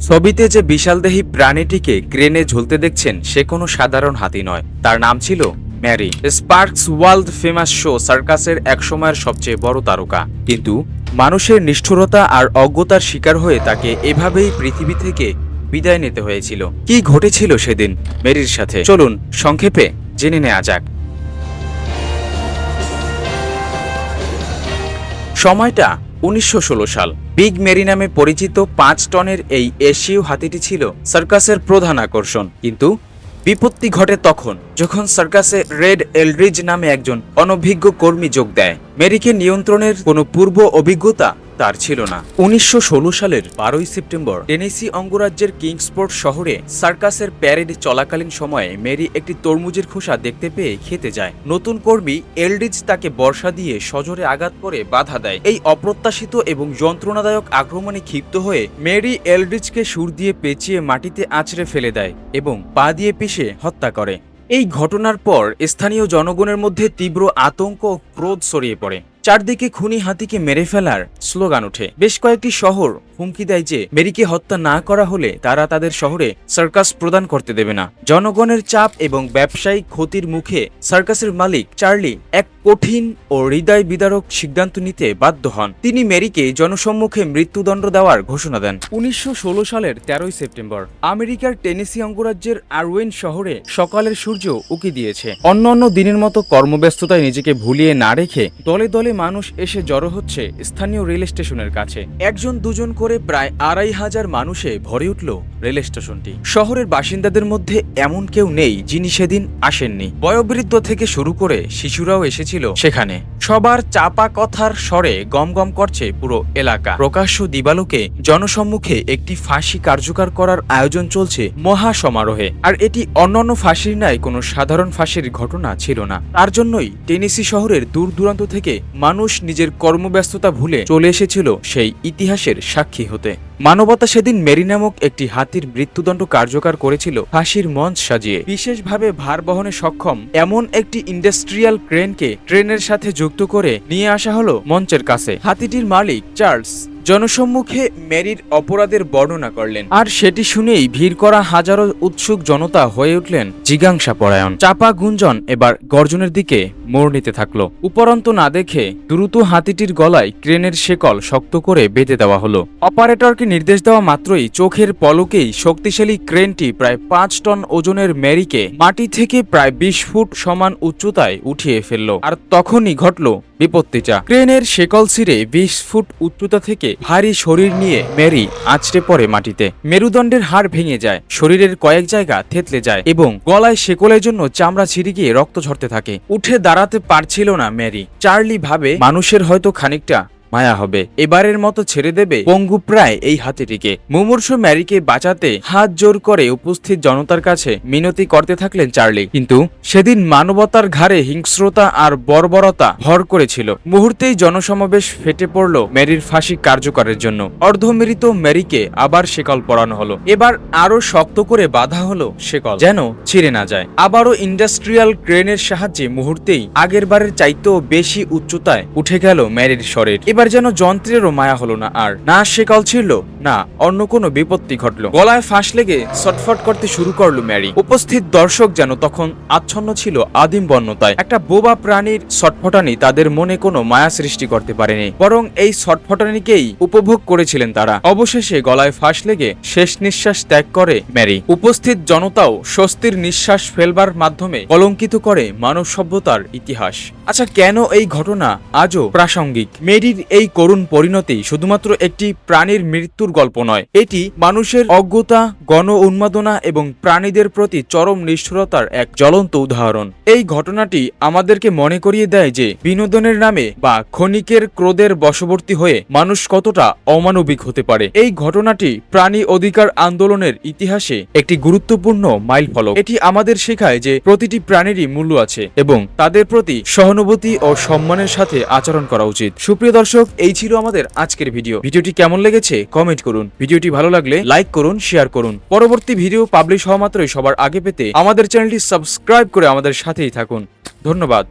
ছবিতে যে বিশালদেহী প্রাণীটিকে ক্রেনে ঝুলতে দেখছেন, সে কোনো সাধারণ হাতি নয়। তার নাম ছিল Mary. Sparks world famous show সার্কাসের একসময়ের সবচেয়ে বড় তারকা। কিন্তু মানুষের নিষ্ঠুরতা আর অজ্ঞতার শিকার হয়ে তাকে এভাবেই পৃথিবী থেকে বিদায় নিতে হয়েছিল। কি ঘটেছিল সেদিন মেরির সাথে? চলুন সংক্ষেপে জেনে নেওয়া যাক। সময়টা উনিশশো ষোল সাল। বিগ মেরি নামে পরিচিত পাঁচ টনের এই এশীয় হাতিটি ছিল সার্কাসের প্রধান আকর্ষণ। কিন্তু বিপত্তি ঘটে তখন, যখন সার্কাসে রেড এলড্রিজ নামে একজন অনভিজ্ঞ কর্মী যোগ দেয়। মেরিকে নিয়ন্ত্রণের কোনো পূর্ব অভিজ্ঞতা তার ছিল না। উনিশশো ষোলো সালের বারোই সেপ্টেম্বর টেনেসি অঙ্গরাজ্যের কিংসপোর্ট শহরে সার্কাসের প্যারেড চলাকালীন সময়ে মেরি একটি তরমুজের খোসা দেখতে পেয়ে খেতে যায়। নতুন কর্মী এলডিজ তাকে বর্ষা দিয়ে সজোরে আঘাত করে বাধা দেয়। এই অপ্রত্যাশিত এবং যন্ত্রণাদায়ক আক্রমণে ক্ষিপ্ত হয়ে মেরি এলডিজকে সুর দিয়ে পেঁচিয়ে মাটিতে আছড়ে ফেলে দেয় এবং পা দিয়ে পিষে হত্যা করে। এই ঘটনার পর স্থানীয় জনগণের মধ্যে তীব্র আতঙ্ক ক্রোধ ছড়িয়ে পড়ে। চারদিকে খুনি হাতিকে মেরে ফেলার স্লোগান ওঠে। বেশ কয়েকটি শহর হুমকি দেয় যে, মেরিকে হত্যা না করা হলে তারা তাদের শহরে সার্কাস প্রদান করতে দেবে না। জনগণের চাপ এবং ব্যবসায়িক ক্ষতির মুখে সার্কাসের মালিক চার্লি এক কঠিন ও হৃদয় বিদারক সিদ্ধান্ত নিতে বাধ্য হন। তিনি মেরিকে জনসম্মুখে মৃত্যুদণ্ড দেওয়ার ঘোষণা দেন। উনিশশো ষোলো সালের তেরোই সেপ্টেম্বর, আমেরিকার টেনেসি অঙ্গরাজ্যের আরওয়েন শহরে সকালের সূর্য উকি দিয়েছে। অন্যান্য দিনের মতো কর্মব্যস্ততায় নিজেকে ভুলিয়ে না রেখে দলে দলে মানুষ এসে জড়ো হচ্ছে স্থানীয় রেল স্টেশনের কাছে। একজন দুজন করে প্রায় আড়াই হাজার মানুষে ভরে উঠল রেল স্টেশনটি। শহরের বাসিন্দাদের মধ্যে এমন কেউ নেই যিনি সেদিন আসেননি। বয়োবৃদ্ধ থেকে শুরু করে শিশুরাও এসেছিল সেখানে। সবার চাপা কথার স্বরে গম গম করছে পুরো এলাকা। প্রকাশ্য দিবালোকে জনসম্মুখে একটি ফাঁসি কার্যকর করার আয়োজন চলছে মহা সমারোহে আর এটি অন্যান্য ফাঁসির ন্যায় কোনো সাধারণ ফাঁসির ঘটনা ছিল না। তার জন্যই টেনেসি শহরের দূর দূরান্ত থেকে মানুষ নিজের কর্মব্যস্ততা ভুলে চলে এসেছিল সেই ইতিহাসের সাক্ষী হতে। মানবতা সেদিন মেরি নামক একটি হাতির মৃত্যুদণ্ড কার্যকর করেছিল। ফাঁসির মঞ্চ সাজিয়ে। বিশেষভাবে ভার বহনে সক্ষম এমন একটি ইন্ডাস্ট্রিয়াল ক্রেনকে ট্রেনের সাথে যুক্ত করে নিয়ে আসা হলো মঞ্চের কাছে। হাতিটির মালিক চার্লস জনসম্মুখে মেরির অপরাধের বর্ণনা করলেন। আর সেটি শুনেই ভিড় করা হাজারো উৎসুক জনতা হয়ে উঠলেন জিজ্ঞাসা পরায়ণ। চাপা গুঞ্জন এবার গর্জনের দিকে মোড় নিতে থাকল। উপরন্ত না দেখে দ্রুত হাতিটির গলায় ক্রেনের শেকল শক্ত করে বেঁধে দেওয়া হলো। অপারেটরকে নির্দেশ দেওয়া মাত্রই চোখের পলকেই শক্তিশালী ক্রেনটি প্রায় পাঁচ টন ওজনের মেরিকে মাটি থেকে প্রায় বিশ ফুট সমান উচ্চতায় উঠিয়ে ফেলল। আর তখনই ঘটল বিপত্তিটা। ক্রেনের শেকল ছিঁড়ে বিশ ফুট উচ্চতা থেকে ভারী শরীর নিয়ে মেরি আছড়ে পড়ে মাটিতে। মেরুদণ্ডের হাড় ভেঙে যায়, শরীরের কয়েক জায়গা থেতলে যায় এবং গলায় শেকলের জন্য চামড়া ছিঁড়ে গিয়ে রক্ত ঝরতে থাকে। উঠে দাঁড়াতে পারছিল না মেরি। চার্লি ভাবে, মানুষের হয়তো খানিকটা মায়া হবে। এবারের মতো ছেড়ে দেবে পঙ্গু প্রায় এই হাতিটিকে। মুমূর্ষু ম্যারিকে বাঁচাতে হাত জোর করে উপস্থিত জনতার কাছে মিনতি করতে থাকলেন চার্লি। কিন্তু সেদিন মানবতার ঘাড়ে হিংস্রতা আর বর্বরতা ভর করেছিল। মুহূর্তেই জনসমাবেশ ফেটে পড়ল ম্যারির ফাঁসি কার্যকরের জন্য। অর্ধমৃত ম্যারিকে আবার শেকল পরানো হলো। এবার আরও শক্ত করে বাঁধা হলো শেকল যেন ছিঁড়ে না যায়। আবারও ইন্ডাস্ট্রিয়াল ক্রেনের সাহায্যে মুহূর্তেই আগের বারের চাইতেও বেশি উচ্চতায় উঠে গেল ম্যারির শরীর। এবার যেন যন্ত্রেরও মায়া হলো না আর। না শেকল ছিল, না অন্য কোনো বিপত্তি ঘটলো। গলায় ফাঁস লেগে ছটফট করতে শুরু করল ম্যারি। উপস্থিত দর্শক যেন তখন আচ্ছন্ন ছিল আদিম বন্যতায় একটা বোবা প্রাণীর ছটফটানি তাদের মনে কোনো মায়া সৃষ্টি করতে পারেনি। বরং এই ছটফটানিকেই উপভোগ করেছিলেন তারা। অবশেষে গলায় ফাঁস লেগে শেষ নিঃশ্বাস ত্যাগ করে ম্যারি। উপস্থিত জনতাও স্বস্তির নিঃশ্বাস ফেলবার মাধ্যমে কলঙ্কিত করে মানব সভ্যতার ইতিহাস। আচ্ছা কেন এই ঘটনা আজও প্রাসঙ্গিক? মেরির এই করুণ পরিণতি শুধুমাত্র একটি প্রাণীর মৃত্যুর গল্প নয়। এটি মানুষের অজ্ঞতা, গণ উন্মাদনা এবং প্রাণীদের প্রতি চরম নিষ্ঠুরতার এক জ্বলন্ত উদাহরণ। এই ঘটনাটি আমাদেরকে মনে করিয়ে দেয় যে বিনোদনের নামে বা ক্ষণিকের ক্রোধের বশবর্তী হয়ে মানুষ কতটা অমানবিক হতে পারে। এই ঘটনাটি প্রাণী অধিকার আন্দোলনের ইতিহাসে একটি গুরুত্বপূর্ণ মাইল ফলক এটি আমাদের শেখায় যে প্রতিটি প্রাণীরই মূল্য আছে এবং তাদের প্রতি সহানুভূতি ও সম্মানের সাথে আচরণ করা উচিত। সুপ্রিয় দর্শক, এই ছিল আমাদের আজকের ভিডিও। ভিডিওটি কেমন লেগেছে কমেন্ট করুন। ভিডিওটি ভালো লাগলে লাইক করুন, শেয়ার করুন। পরবর্তী ভিডিও পাবলিশ হওয়া মাত্রই সবার আগে পেতে আমাদের চ্যানেলটি সাবস্ক্রাইব করে আমাদের সাথেই থাকুন। ধন্যবাদ।